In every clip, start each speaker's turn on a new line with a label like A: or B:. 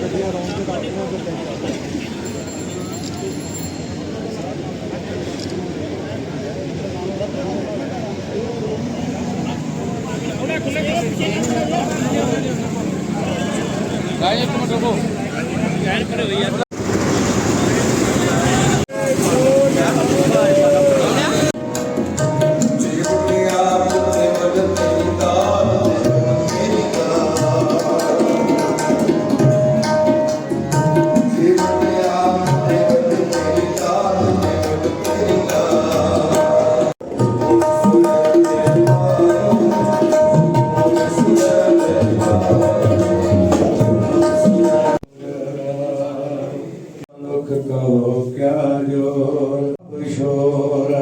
A: ਗੱਡੀਆਂ ਰੌਂਡ ਤੇ ਲਾਉਂਦੀਆਂ ਤੇ ਟੈਂਸ਼ਨ
B: ਮਨੁੱਖ क्याजो किशोर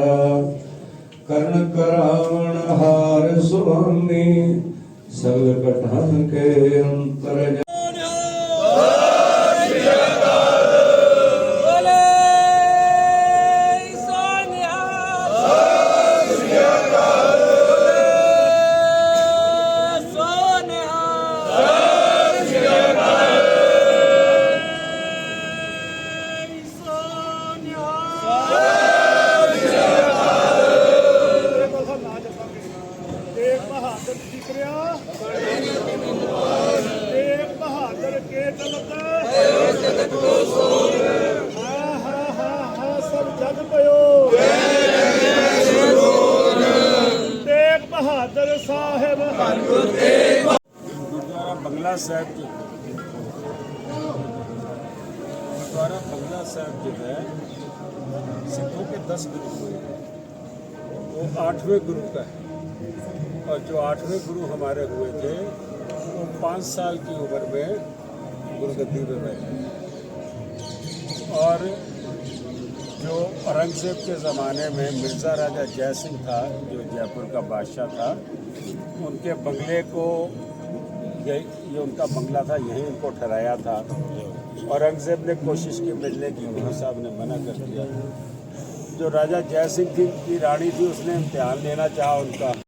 B: कर्ण करावण हार सुहामी सगल के अंतर ਕੇ ਅੰਤਰ
A: ਤੇਗ ਬਹਾਦਰ ਜਿਕਰਿਆ ਤੇਗ ਬਹਾਦਰ ਕੇ ਤਲਤ ਹਾ ਹਾ ਹਾ ਹਾ ਸਭ ਜਗ ਪਇਓ ਤੇਗ ਬਹਾਦਰ ਸਾਹਿਬ
C: गुरुद्वारा बंगला साहब जो गुरुद्वारा बंगला साहब जो है सिखों के दस गुरु हुए वो आठवें गुरु का है और जो आठवें गुरु हमारे हुए थे, वो पाँच साल की उम्र में गुरुगद्दी में बैठे और जो औरंगज़ेब के ज़माने में मिर्ज़ा राजा जय सिंह था, जो जयपुर का बादशाह था, उनके बंगले को ये ये उनका बंगला था, यहीं उनको ठहराया था। औरंगज़ेब ने कोशिश की मिलने की, गुरु साहब ने मना कर दिया। जो राजा जय सिंह की रानी थी, उसने इम्तिहान लेना चाहा उनका।